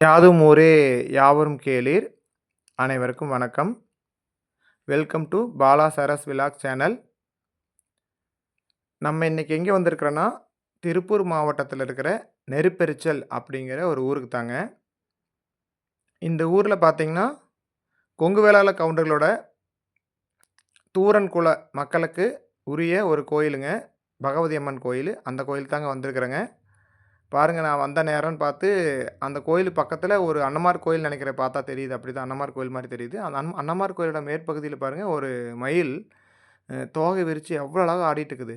யாதும் ஊரே யாவரும் கேளீர். அனைவருக்கும் வணக்கம். Welcome to Bala Saras vlog channel நம்ம இன்னைக்கு எங்கே வந்திருக்கிறோன்னா திருப்பூர் மாவட்டத்தில் இருக்கிற நெருப்பெரிச்சல் அப்படிங்கிற ஒரு ஊருக்கு தாங்க. இந்த ஊரில் பார்த்திங்கன்னா கொங்கு வேளாள கவுண்டர்களோட தூரன் குல மக்களுக்கு உரிய ஒரு கோயிலுங்க. பகவதி அம்மன் கோயில். அந்த கோயில் தாங்க வந்திருக்கிறேங்க. பாருங்கள் நான் வந்த நேரம்னு பார்த்து அந்த கோயில் பக்கத்தில் ஒரு அன்னமார் கோயில் நினைக்கிறேன் பார்த்தா தெரியுது. அப்படி தான் அன்னமார் கோயில் மாதிரி தெரியுது. அந்த அன் அன்னமார் கோயிலோட மேற்பகுதியில் பாருங்கள் ஒரு மயில் தோகை விரித்து எவ்வளோ அழகாக ஆடிட்டு இருக்குது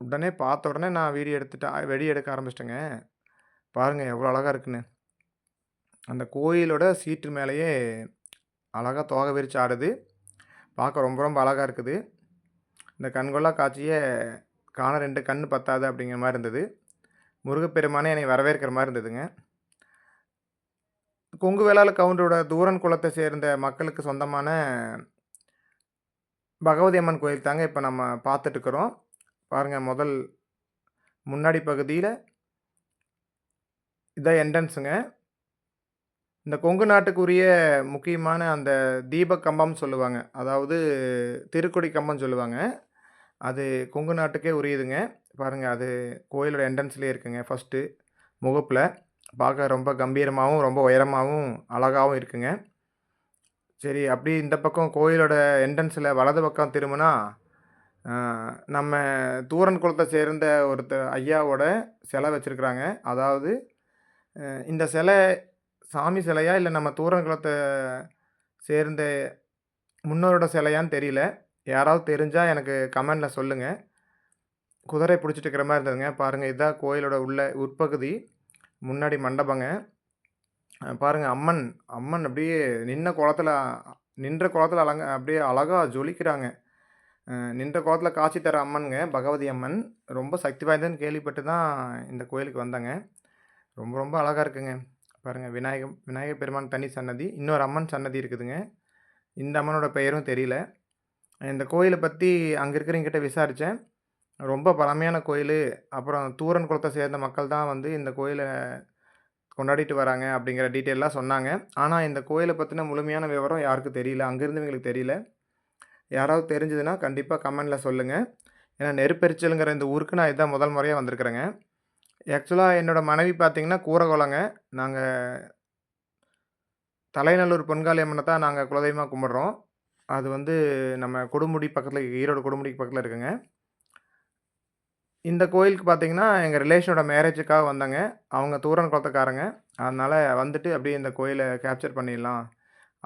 உடனே பார்த்த உடனே நான் வீடியோ எடுத்துட்டேன் வெடி எடுக்க ஆரம்பிச்சிட்டேங்க. பாருங்கள் எவ்வளோ அழகாக இருக்குன்னு. அந்த கோயிலோட சீட்டு மேலேயே அழகாக தோகை விரித்து ஆடுது. பார்க்க ரொம்ப ரொம்ப அழகாக இருக்குது. இந்த கண்கொள்ளா காட்சியை காண ரெண்டு கண் பத்தாது அப்படிங்கிற மாதிரி இருந்தது. முருகப்பெருமானே என்னை வரவேற்கிற மாதிரி இருந்ததுங்க. கொங்கு வேளாள கவுண்டரோட தூரன் குளத்தை சேர்ந்த மக்களுக்கு சொந்தமான பகவதி அம்மன் கோயில் தாங்க இப்போ நம்ம பார்த்துட்டுக்கிறோம் பாருங்கள் முதல் முன்னாடி பகுதியில் இதான் என்ட்ரன்ஸுங்க இந்த கொங்கு நாட்டுக்குரிய முக்கியமான அந்த தீப கம்பம் சொல்லுவாங்க. அதாவது திருக்குடி கம்பம் சொல்லுவாங்க. அது கொங்கு நாட்டுக்கே உரியதுங்க. பாருங்கள் அது கோயிலோட என்ட்ரன்ஸ்லேயே இருக்குங்க ஃபஸ்ட்டு முகப்பில் பார்க்க ரொம்ப கம்பீரமாகவும் ரொம்ப உயரமாகவும் அழகாகவும் இருக்குங்க. சரி அப்படி இந்த பக்கம் கோயிலோட என்ட்ரன்ஸில் வலது பக்கம் திரும்பினா நம்ம தூரன் குளத்தை சேர்ந்த ஒருத்தர் ஐயாவோட சிலை வச்சுருக்குறாங்க. அதாவது இந்த சிலை சாமி சிலையா இல்லை நம்ம தூரன் குளத்தை சேர்ந்த முன்னோரோட சிலையான்னு தெரியல. யாராவது தெரிஞ்சால் எனக்கு கமெண்டில் சொல்லுங்கள் குதிரை பிடிச்சிட்டு இருக்கிற மாதிரி இருந்ததுங்க. பாருங்கள் இதுதான் கோயிலோட உள்ள உட்பகுதி. முன்னாடி மண்டபங்க. பாருங்கள் பாருங்க அம்மன் அம்மன் அப்படியே நின்ன குளத்துல நின்ற குளத்துல அலங்க அப்படியே அழகாக ஜொலிக்கிறாங்க. நின்ற குளத்துல காட்சி தர அம்மனுங்க பகவதி அம்மன். ரொம்ப சக்தி வாய்ந்ததுன்னு கேள்விப்பட்டு தான் இந்த கோயிலுக்கு வந்தேங்க. ரொம்ப ரொம்ப அழகாக இருக்குங்க. பாருங்கள் விநாயகம் விநாயகர் பெருமான் தனி சன்னதி. இன்னொரு அம்மன் சன்னதி இருக்குதுங்க. இந்த அம்மனோட பெயரும் தெரியல. இந்த கோயிலை பற்றி அங்கே இருக்கிறவங்கிட்ட விசாரித்தேன் ரொம்ப பழமையான கோயில். அப்புறம் தூரன் குளத்தை சேர்ந்த மக்கள் தான் வந்து இந்த கோயிலை கொண்டாடிட்டு வராங்க அப்படிங்கிற டீட்டெயிலாக சொன்னாங்க. ஆனால் இந்த கோயிலை பற்றின முழுமையான விவரம் யாருக்கும் தெரியல அங்கேருந்தவங்களுக்கு தெரியல. யாராவது தெரிஞ்சதுன்னா கண்டிப்பாக கமெண்டில் சொல்லுங்கள் ஏன்னா நெருப்பெரிச்சலுங்கிற இந்த ஊருக்கு நான் இதான் முதல் முறையாக வந்திருக்கிறேங்க. ஆக்சுவலாக என்னோடய மனைவி பார்த்திங்கன்னா கூரகோலங்க. நாங்கள் தலைநல்லூர் பொன்காளி அம்மனை தான் நாங்கள் குலதெய்வமாக கும்பிட்றோம். அது வந்து நம்ம கொடுமுடி பக்கத்தில் ஈரோடு கொடுமுடிக்கு பக்கத்தில் இருக்குங்க. இந்த கோயிலுக்கு பார்த்தீங்கன்னா எங்கள் ரிலேஷனோட மேரேஜுக்காக வந்தாங்க. அவங்க தூரன் குளத்துக்காரங்க. அதனால் வந்துட்டு அப்படியே இந்த கோயிலை கேப்சர் பண்ணிடலாம்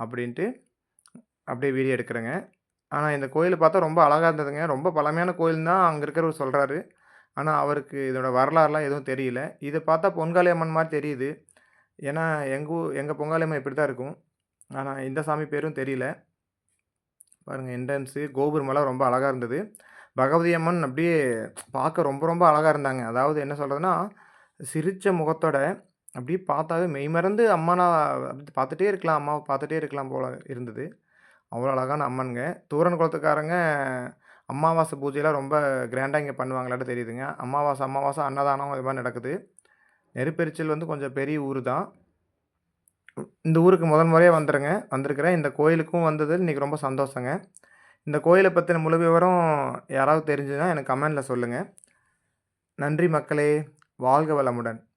அப்படின்ட்டு அப்படியே வீடியோ எடுக்கிறேங்க. ஆனால் இந்த கோயில் பார்த்தா ரொம்ப அழகாக இருந்ததுங்க. ரொம்ப பழமையான கோயில் தான் அங்கே இருக்கிறவர் சொல்கிறாரு ஆனால் அவருக்கு இதோட வரலாறுலாம் எதுவும் தெரியல. இதை பார்த்தா பொன்காளி அம்மன் மாதிரி தெரியுது. ஏன்னா எங்கள் எங்கள் பொங்காளி அம்மன் இப்படி தான் இருக்கும். ஆனால் இந்த சாமி பேரும் தெரியல. பாருங்கள் என்ட்ரன்ஸு கோபுரமெல்லாம் ரொம்ப அழகாக இருந்தது. பகவதி அம்மன் அப்படியே பார்க்க ரொம்ப ரொம்ப அழகாக இருந்தாங்க. அதாவது என்ன சொல்கிறதுன்னா சிரித்த முகத்தோட அப்படியே பார்த்தாவே மெய்மறந்து அம்மானா அப்படி பார்த்துட்டே இருக்கலாம் அம்மாவை பார்த்துட்டே இருக்கலாம் போல் இருந்தது. அவ்வளோ அழகான அம்மனுங்க. தூரன் குளத்துக்காரங்க அமாவாசை பூஜையெல்லாம் ரொம்ப கிராண்டாக இங்கே பண்ணுவாங்களாட்டு தெரியுதுங்க. அமாவாசை அமாவாசை அன்னதானம் இது மாதிரி நடக்குது. நெருப்பெரிச்சல் வந்து கொஞ்சம் பெரிய ஊர் தான் இந்த ஊருக்கு முதல் முறையாக வந்துடுங்க வந்திருக்கிறேன். இந்த கோயிலுக்கும் வந்தது இன்றைக்கி ரொம்ப சந்தோஷங்க. இந்த கோயிலை பற்றின முழு விவரம் யாராவது தெரிஞ்சுன்னா எனக்கு கமெண்டில் சொல்லுங்கள் நன்றி மக்களே. வாழ்க வளமுடன்.